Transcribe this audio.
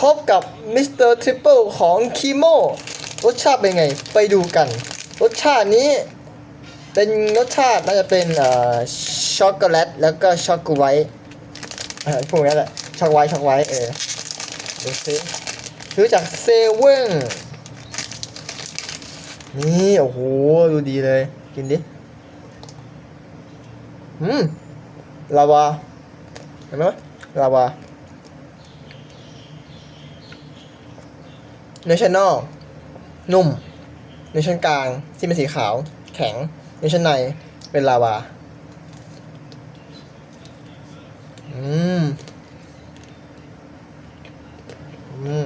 พบกับมิสเตอร์ทริปเปิลของคีโมรสชาติเป็นไง ไปดูกัน รสชาตินี้เป็นรสชาติน่าจะเป็นช็อกโกแลตแล้วก็ช็อกโกไวท์พวกนี้แหละช็อกไวท์ช็อกไวท์เออดูสิซื้อจากเซเว่นนี่โอ้โหดูดีเลย กินดิอืมลาวาเห็นไหมลาวา เนื้อชั้นนอกนุ่ม เนื้อชั้นกลางที่เป็นสีขาว แข็ง เนื้อชั้นในเป็นลาวา อืม อืม